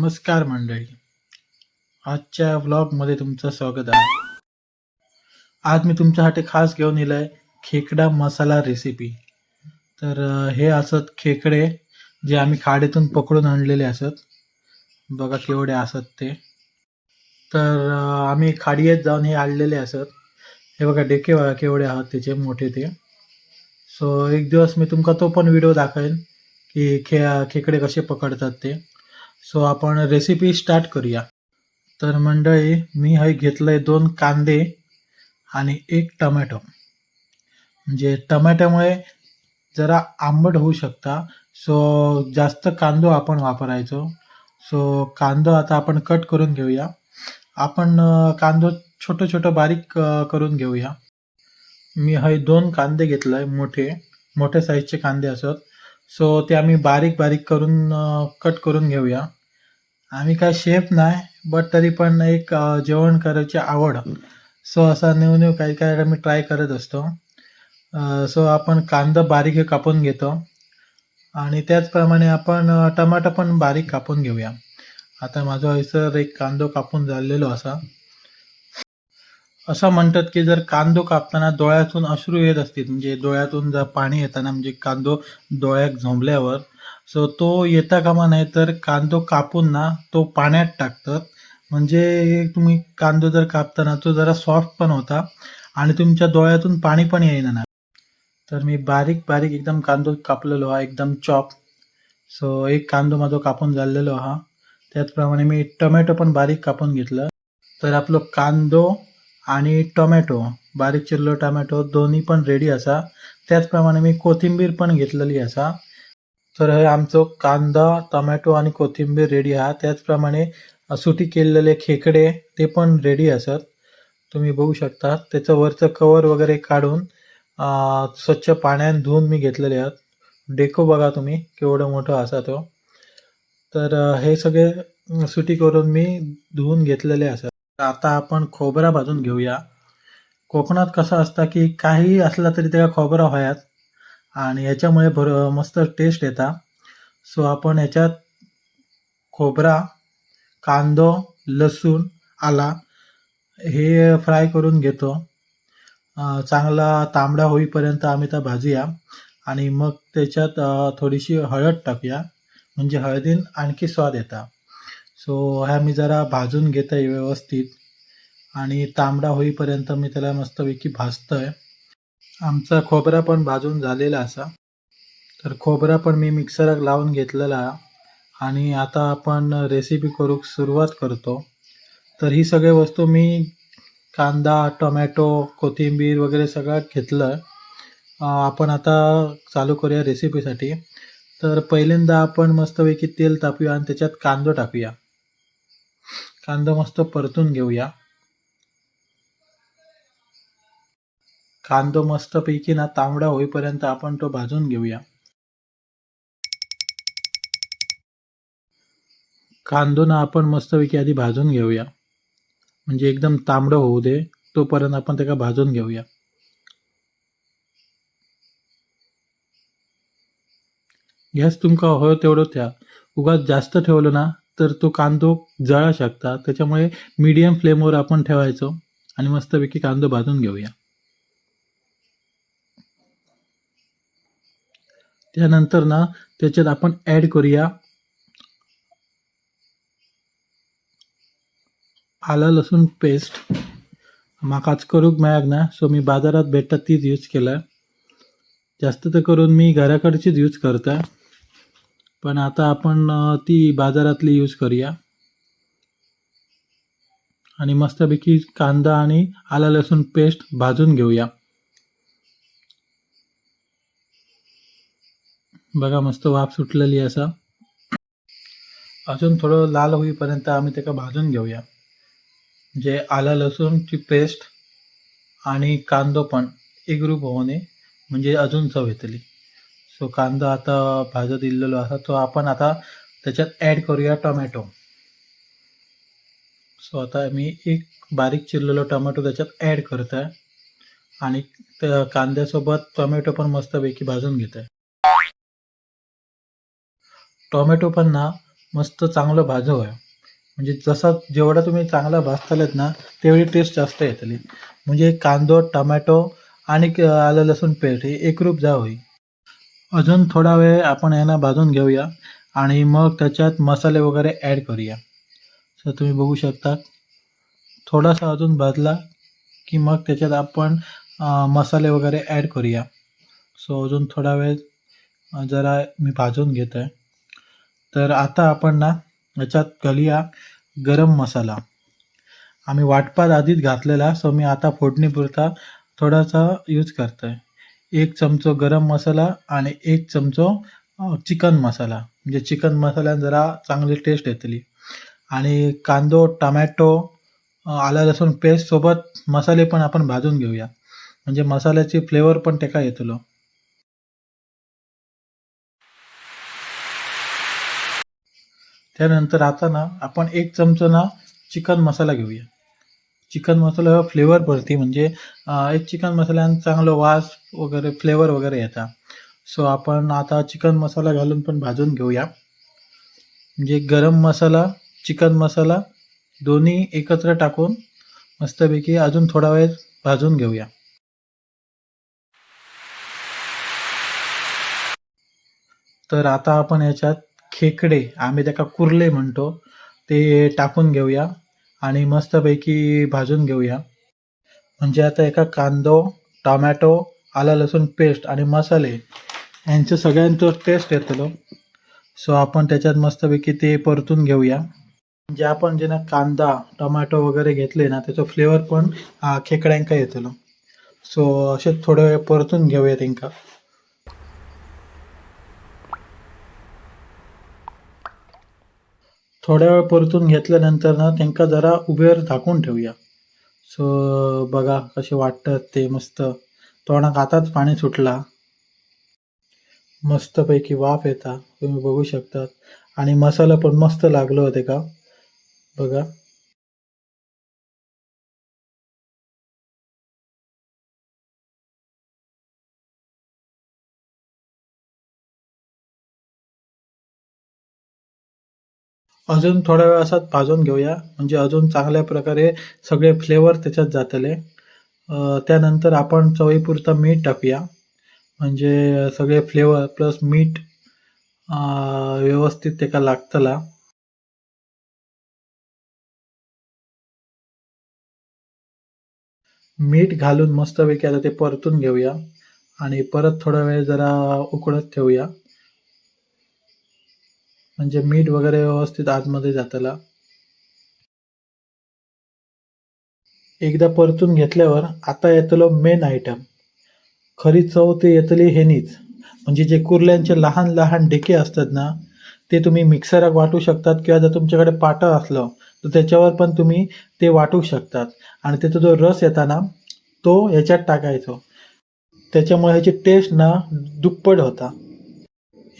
नमस्कार मंडळी. आजच्या व्लॉगमध्ये तुमचं स्वागत आहे. आज मी तुमच्यासाठी खास घेऊन येलं आहे खेकडा मसाला रेसिपी तर हे असत खेकडे जे आम्ही खाडीतून पकडून आणलेले असत. बघा केवढे असत ते. तर आम्ही खाडीत जाऊन हे आणलेले असत. हे बघा डेके बघा केवढे आहात त्याचे मोठे ते. सो एक दिवस मी तुमका तो पण व्हिडिओ दाखवेन की खे खेकडे कसे पकडतात ते. सो आपण रेसिपी स्टार्ट करूया. तर मंडळी मी हे घेतलंय दोन कांदे आणि एक टमॅटो. म्हणजे टमॅटोमुळे जरा आंबट होऊ शकता. सो जास्त कांदो आपण वापरायचो. सो कांदो आता आपण कट करून घेऊया. आपण कांदो छोटं छोटं बारीक करून घेऊया. मी हे दोन कांदे घेतलाय मोठे. मोठ्या साईजचे कांदे असत. सो ते आम्ही बारीक बारीक करून कट करून घेऊया. आम्ही काय शेफ नाही बट तरी पण एक जेवण करायची आवड. सो असा न्यू न्यू काही काय आम्ही ट्राय करत असतो. सो आपण कांदा बारीक कापून घेतो. आणि त्याचप्रमाणे आपण टमाटा पण बारीक कापून घेऊया. आता माझं हयसर एक कांदो कापून झालेलो असा. असं म्हणतात की जर कांदो कापताना डोळ्यातून अश्रू येत असतील म्हणजे डोळ्यातून जर पाणी येताना म्हणजे कांदो डोळ्यात झोंबल्यावर सो तो येता कामा नाही तर कांदो कापून ना तो पाण्यात टाकतात. म्हणजे तुम्ही कांदो जर कापताना तो जरा सॉफ्ट पण होता आणि तुमच्या डोळ्यातून पाणी पण येईना ना. तर मी बारीक बारीक एकदम कांदो कापलेलो हा एकदम चॉप सो एक कांदो माझो कापून झालेलो हा. त्याचप्रमाणे मी टोमॅटो पण बारीक कापून घेतलं. तर आपलं कांदो आणि टोमॅटो बारीक चिरलो टोमॅटो दोन्ही पण रेडी असा. त्याचप्रमाणे मी कोथिंबीर पण घेतलेली असा. तर हे आमचं कांदा टोमॅटो आणि कोथिंबीर रेडी आहे त्याचप्रमाणे प्रमाणे सुटी केलेले खेकडे ते पण रेडी असत. तुम्ही बघू शकता. त्याचं वरचं कवर वगैरे काढून स्वच्छ पाण्यान धुवून मी घेतलेले आहेत. डेको बघा तुम्ही केवढं मोठं असा तो. तर हे सगळे सुटी करून मी धुवून घेतलेले असत आता आपण खोबरा भाजून घेऊया. कोकणात कसं असतं की काही असला तरी त्याला खोबरा व्हायात आणि याच्यामुळे भर मस्त टेस्ट येता. सो आपण याच्यात खोबरा कांदो लसूण आला हे फ्राय करून घेतो. चांगला तांबडा होईपर्यंत आम्ही त्या भाजूया आणि मग त्याच्यात थोडीशी हळद टाकूया. म्हणजे हळदीन आणखी स्वाद येता. सो ह्या मी जरा भाजून घेत आहे व्यवस्थित. आणि तांबडा होईपर्यंत मी त्याला मस्तपैकी भाजतोय. आमचा खोबरा पण भाजून झालेला असा. तर खोबरा पण मी मिक्सरात लावून घेतलेला. आणि आता आपण रेसिपी करूक सुरुवात करतो. तर ही सगळे वस्तू मी कांदा टोमॅटो कोथिंबीर वगैरे सगळं घेतलं. आपण आता चालू करूया रेसिपीसाठी तर पहिल्यांदा आपण मस्तपैकी तेल तापूया आणि त्याच्यात कांदो टाकूया. कांदा मस्त परतून घेऊया. कांदो मस्तपैकी ना तांबडा होईपर्यंत आपण तो भाजून घेऊया. कांदो ना आपण मस्तपैकी आधी भाजून घेऊया. म्हणजे एकदम तांबडं होऊ दे तोपर्यंत आपण त्याला भाजून घेऊया. गॅस तुमका हवं तेवढं त्या उगाच जास्त ठेवलं ना तर तो कांदो जळा शकता. त्याच्यामुळे मीडियम फ्लेमवर आपण ठेवायचो आणि मस्तपैकी कांदो भाजून घेऊया. त्यानंतर ना त्याच्यात आपण ॲड करूया आलं लसूण पेस्ट म्हाकाच करूक मेळाक ना सो मी बाजारात भेटता तीच यूज केला जास्त तर करून मी घराकडचीच यूज करता पण आता आपण ती बाजारातली यूज करूया. आणि मस्तपैकी कांदा आणि आला लसूण पेस्ट भाजून घेऊया. बघा मस्त वाफ सुटलेली असा. अजून थोडं लाल होईपर्यंत आम्ही त्याला भाजून घेऊया. जे आला लसूणची पेस्ट आणि कांदो पण एकरूप होणे म्हणजे अजून चव येतली. सो कांदा आता भाजत दिलेलो असा तो आपण आता त्याच्यात ॲड करूया टोमॅटो सो आता मी एक बारीक चिरलेलो टोमॅटो त्याच्यात ॲड करत आहे आणि त्या कांद्यासोबत टोमॅटो पण मस्तपैकी भाजून घेत आहे टोमॅटो पण ना मस्त चांगलं भाजव आहे म्हणजे जसा जेवढा तुम्ही चांगला भाजतालेत ना तेवढी टेस्ट जास्त येतली. म्हणजे कांदो टोमॅटो आणि आलं लसूण पेस्ट हे एकरूप जा होई. अजून थोडा वेळ आपण यांना भाजून घेऊया आणि मग त्याच्यात मसाले वगैरे ॲड करूया. सर तुम्ही बघू शकता थोडासा अजून भाजला की मग त्याच्यात आपण मसाले वगैरे ॲड करूया. सो अजून थोडा वेळ जरा मी भाजून घेतो आहे तर आता आपण ना याच्यात घालूया गरम मसाला. आम्ही वाटपात आधीच घातलेला सो मी आता फोडणीपुरता थोडासा यूज करतो आहे एक चमचो गरम मसाला आणि एक चमचो चिकन मसाला. म्हणजे चिकन मसाल्यान जरा चांगली टेस्ट येतली. आणि कांदो टमॅटो आलं लसूण पेस्ट सोबत मसाले पण आपण भाजून घेऊया. म्हणजे मसाल्याची फ्लेवर पण तेका येतलो. त्यानंतर आता ना आपण एक चमचो ना चिकन मसाला घेऊया. चिकन मसाला फ्लेवर पडते म्हणजे एक चिकन मसाल्यान चांगलं वास वगैरे फ्लेवर वगैरे येतात सो आपण आता चिकन मसाला घालून पण भाजून घेऊया. म्हणजे गरम मसाला चिकन मसाला दोन्ही एकत्र टाकून मस्तपैकी अजून थोडा वेळ भाजून घेऊया. तर आता आपण याच्यात खेकडे आम्ही त्याका कुर्ले म्हणतो ते टाकून घेऊया. आणि मस्तपैकी भाजून घेऊया. म्हणजे आता एका कांदो टोमॅटो आला लसूण पेस्ट आणि मसाले यांचं सगळ्यांचं टेस्ट येतलो. सो आपण त्याच्यात मस्तपैकी ते परतून घेऊया. म्हणजे आपण जे ना कांदा टोमॅटो वगैरे घेतले ना त्याचं फ्लेवर पण आ, खेकड्यांका येतलो. सो असे थोडे वेळ परतून घेऊया त्यांका थोड्या वेळ परतून घेतल्यानंतर ना त्यांना जरा उभेवर झाकून ठेवूया. सो बघा कसे वाटतात ते मस्त. तोंडाक आताच पाणी सुटला. मस्तपैकी वाफ येता. तुम्ही बघू शकतात. आणि मसाला पण मस्त लागलो होते का? बघा. अजून थोड्या वेळ असाच भाजून घेऊया. म्हणजे अजून चांगल्या प्रकारे सगळे फ्लेवर त्याच्यात जातले. त्यानंतर आपण चवीपुरता मीठ टाकूया. म्हणजे सगळे फ्लेवर प्लस मीठ व्यवस्थित त्याला लागतला. मीठ घालून मस्तपैकी आता ते परतून घेऊया. आणि परत थोडा वेळ जरा उकळत ठेवूया. म्हणजे मीठ वगैरे व्यवस्थित आतमध्ये जातला. एकदा परतून घेतल्यावर आता येतलो मेन आयटम खरी चव ते येतली हेनीच म्हणजे जे कुर्ल्यांचे लहान लहान डेके असतात ना ते तुम्ही मिक्सरात वाटू शकतात किंवा जर तुमच्याकडे पाटं असलं तर त्याच्यावर पण तुम्ही ते वाटू शकतात. आणि त्याचा जो रस येता ना तो ह्याच्यात टाकायचो. त्याच्यामुळे ह्याची टेस्ट ना दुप्पट होता.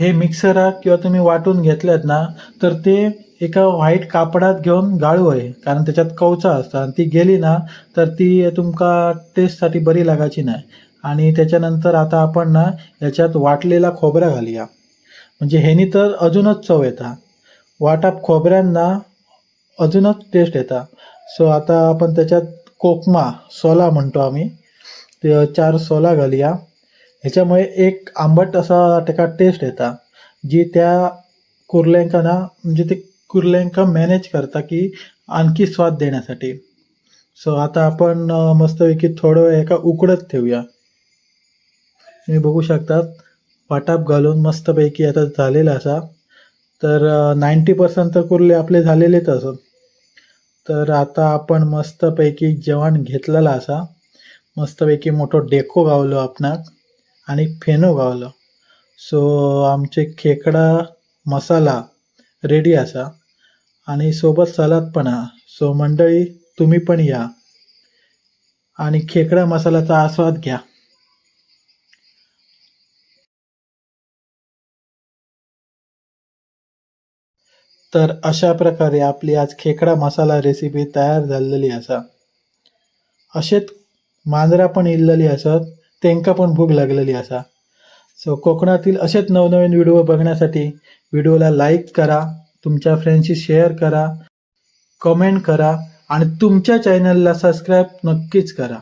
हे मिक्सरात किंवा तुम्ही वाटून घेतल्यात ना तर ते एका व्हाईट कापडात घेऊन गाळू आहे. कारण त्याच्यात कवचा असता. आणि ती गेली ना तर ती तुमका टेस्टसाठी बरी लागायची नाही. आणि त्याच्यानंतर आता आपण ना याच्यात वाटलेला खोबरा घालूया. म्हणजे ह्यानी तर अजूनच चव येता. वाटाप खोबऱ्यांना अजूनच टेस्ट येता. सो आता आपण त्याच्यात कोकमा सोला म्हणतो आम्ही. ते चार सोला घालूया. ह्याच्यामुळे एक आंबट असा त्याका टेस्ट येता जी त्या कुर्ल्यांका ना म्हणजे ते कुर्ल्यांका मॅनेज करता की आणखी स्वाद देण्यासाठी. सो आता आपण मस्तपैकी थोडं वेळ एका उकडत ठेवूया. तुम्ही बघू शकतात वाटाप घालून मस्तपैकी आता झालेला असा. तर नाईंटी पर्सेंट तर कुर्ले आपले झालेलेच असत. तर आता आपण मस्तपैकी जेवण घेतलेला असा. मस्तपैकी मोठो डेको गावलो आपणाक. आणि फेनो गावलो. सो आमचे खेकडा मसाला रेडी असा. आणि सोबत सलाद पण हा. सो मंडळी तुम्ही पण या. आणि खेकडा मसाल्याचा आस्वाद घ्या. तर अशा प्रकारे आपली आज खेकडा मसाला रेसिपी तयार झालेली असा. अशेच मांजरा पण इल्लेली असत. तेंका पण भूक लागलेली असा. सो कोकणातील असेच नवनवीन व्हिडिओ बघण्यासाठी व्हिडिओला लाईक करा तुमच्या फ्रेंडशी शेअर करा कमेंट करा आणि तुमच्या चॅनलला सबस्क्राईब नक्कीच करा.